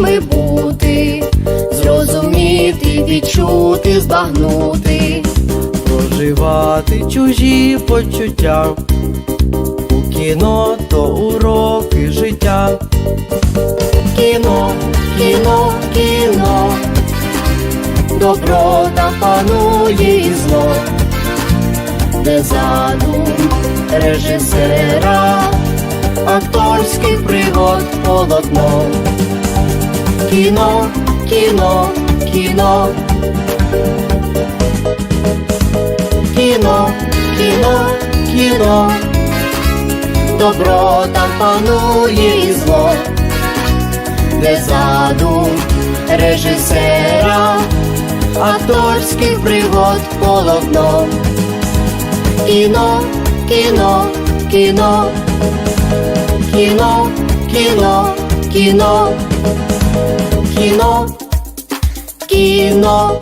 іншими бути, зрозуміти, відчути, збагнути. проживати чужі почуття. У кіно то уроки життя. Кіно, кіно, кіно, доброта панує і зло, де задум режисера, акторських пригод полотно. Кіно, кіно, кіно. Кіно, кіно, кіно, доброта панує і зло де задум режисера, акторських пригод полотно. Кіно, кіно, кіно, кіно, кіно, кіно, кіно, кіно.